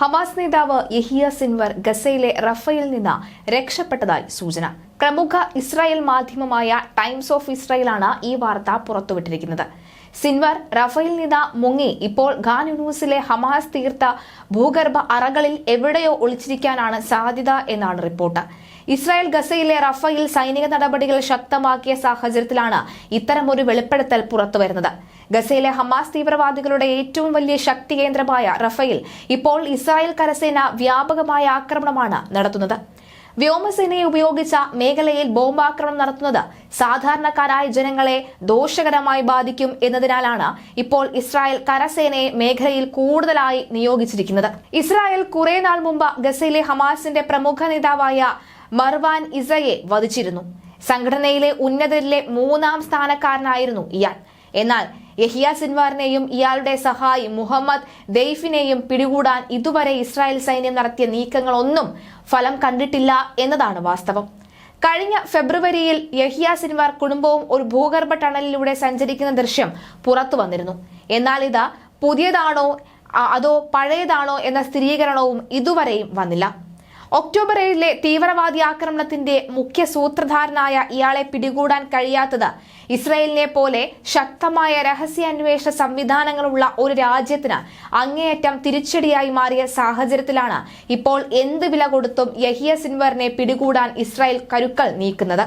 Hamas നേതാവ് Yahya Sinwar ഗസയിലെ റഫയിൽ നിന്ന് രക്ഷപ്പെട്ടതായി സൂചന. പ്രമുഖ ഇസ്രായേൽ മാധ്യമമായ ടൈംസ് ഓഫ് ഇസ്രായേലാണ് ഈ വാർത്ത പുറത്തുവിട്ടിരിക്കുന്നത്. സിൻവർ റഫയിൽ നിന്ന് മുങ്ങി ഇപ്പോൾ യൂണിവേഴ്സിലെ ഹമാസ് തീർത്ത ഭൂഗർഭ അറകളിൽ എവിടെയോ ഒളിച്ചിരിക്കാനാണ് സാധ്യത എന്നാണ് റിപ്പോർട്ട്. ഇസ്രായേൽ ഗസയിലെ റഫയിൽ സൈനിക നടപടികൾ ശക്തമാക്കിയ സാഹചര്യത്തിലാണ് ഇത്തരമൊരു വെളിപ്പെടുത്തൽ പുറത്തുവരുന്നത്. ഗസയിലെ ഹമാസ് തീവ്രവാദികളുടെ ഏറ്റവും വലിയ ശക്തി കേന്ദ്രമായ റഫയിൽ ഇപ്പോൾ ഇസ്രായേൽ കരസേന വ്യാപകമായ ആക്രമണമാണ് നടത്തുന്നത്. വ്യോമസേനയെ ഉപയോഗിച്ച മേഖലയിൽ ബോംബാക്രമണം നടത്തുന്നത് സാധാരണക്കാരായ ജനങ്ങളെ ദോഷകരമായി ബാധിക്കും എന്നതിനാലാണ് ഇപ്പോൾ ഇസ്രായേൽ കരസേനയെ മേഖലയിൽ കൂടുതലായി നിയോഗിച്ചിരിക്കുന്നത്. ഇസ്രായേൽ കുറെ നാൾ മുമ്പ് ഗസയിലെ ഹമാസിന്റെ പ്രമുഖ നേതാവായ മർവാൻ ഇസയെ വധിച്ചിരുന്നു. സംഘടനയിലെ ഉന്നതരിലെ മൂന്നാം സ്ഥാനക്കാരനായിരുന്നു ഇയാൾ. എന്നാൽ യഹിയ സിൻവാറിനെയും ഇയാളുടെ സഹായി മുഹമ്മദ് ദെയ്ഫിനെയും പിടികൂടാൻ ഇതുവരെ ഇസ്രായേൽ സൈന്യം നടത്തിയ നീക്കങ്ങളൊന്നും ഫലം കണ്ടിട്ടില്ല എന്നതാണ് വാസ്തവം. കഴിഞ്ഞ ഫെബ്രുവരിയിൽ യഹിയ സിൻവാർ കുടുംബവും ഒരു ഭൂഗർഭ ടണലിലൂടെ സഞ്ചരിക്കുന്ന ദൃശ്യം പുറത്തു വന്നിരുന്നു. എന്നാൽ ഇതാ പുതിയതാണോ അതോ പഴയതാണോ എന്ന സ്ഥിരീകരണവും ഇതുവരെയും വന്നില്ല. ഒക്ടോബർ ഏഴിലെ തീവ്രവാദി ആക്രമണത്തിന്റെ മുഖ്യ സൂത്രധാരനായ ഇയാളെ പിടികൂടാൻ കഴിയാത്തത് ഇസ്രയേലിനെ പോലെ ശക്തമായ രഹസ്യാന്വേഷണ സംവിധാനങ്ങളുള്ള ഒരു രാജ്യത്തിന് അങ്ങേയറ്റം തിരിച്ചടിയായി മാറിയ സാഹചര്യത്തിലാണ് ഇപ്പോൾ എന്ത് വില കൊടുത്തും യഹിയ സിൻവറിനെ പിടികൂടാൻ ഇസ്രായേൽ കരുക്കൾ നീക്കുന്നത്.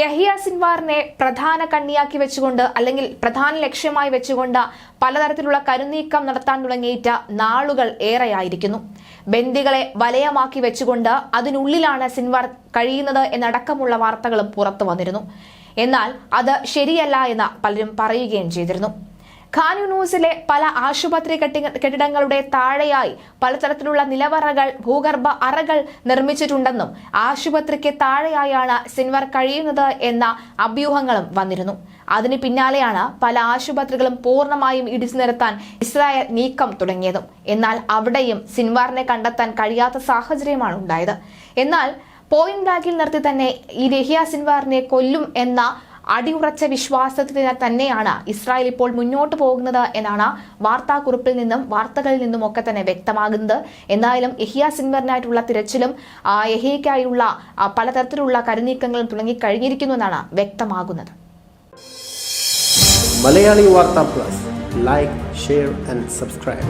യഹിയ സിൻവാറിനെ പ്രധാന കണ്ണിയാക്കി വെച്ചുകൊണ്ട് അല്ലെങ്കിൽ പ്രധാന ലക്ഷ്യമായി വെച്ചുകൊണ്ട് പലതരത്തിലുള്ള കരുനീക്കം നടത്താൻ തുടങ്ങിയിട്ട് നാളുകൾ ഏറെയായിരിക്കുന്നു. ബന്ദികളെ വലയമാക്കി വെച്ചുകൊണ്ട് അതിനുള്ളിലാണ് സിൻവാർ കഴിയുന്നത് എന്നടക്കമുള്ള വാർത്തകളും പുറത്തു വന്നിരുന്നു. എന്നാൽ അത് ശരിയല്ല എന്ന് പലരും പറയുകയും ചെയ്തിരുന്നു. യൂണിവേഴ്സിലെ പല ആശുപത്രി കെട്ടി- കെട്ടിടങ്ങളുടെ താഴെയായി പലതരത്തിലുള്ള നിലവറകൾ ഭൂഗർഭ അറകൾ നിർമ്മിച്ചിട്ടുണ്ടെന്നും ആശുപത്രിക്ക് താഴെയായാണ് സിൻവർ കഴിയുന്നത് എന്ന അഭ്യൂഹങ്ങളും വന്നിരുന്നു. അതിന് പിന്നാലെയാണ് പല ആശുപത്രികളും പൂർണമായും ഇടിച്ചു നിരത്താൻ ഇസ്രായേൽ നീക്കം തുടങ്ങിയതും. എന്നാൽ അവിടെയും സിൻവാറിനെ കണ്ടെത്താൻ കഴിയാത്ത സാഹചര്യമാണ് ഉണ്ടായത്. എന്നാൽ പോയിന്റ് ബ്ലാക്കിൽ നിർത്തി തന്നെ ഈ രഹിയ സിൻവാറിനെ കൊല്ലും എന്ന അടിയുറച്ച വിശ്വാസത്തിന് തന്നെയാണ് ഇസ്രായേൽ ഇപ്പോൾ മുന്നോട്ട് പോകുന്നത് എന്നാണ് വാർത്താക്കുറിപ്പിൽ നിന്നും വാർത്തകളിൽ നിന്നും ഒക്കെ തന്നെ വ്യക്തമാകുന്നത്. എന്തായാലും യഹിയ സിൻവറിനായിട്ടുള്ള തിരച്ചിലും യഹിയയ്ക്കായുള്ള പലതരത്തിലുള്ള കരുനീക്കങ്ങളും തുടങ്ങി കഴിഞ്ഞിരിക്കുന്നു എന്നാണ് വ്യക്തമാകുന്നത്. Malayali Vartha plus. Like share and subscribe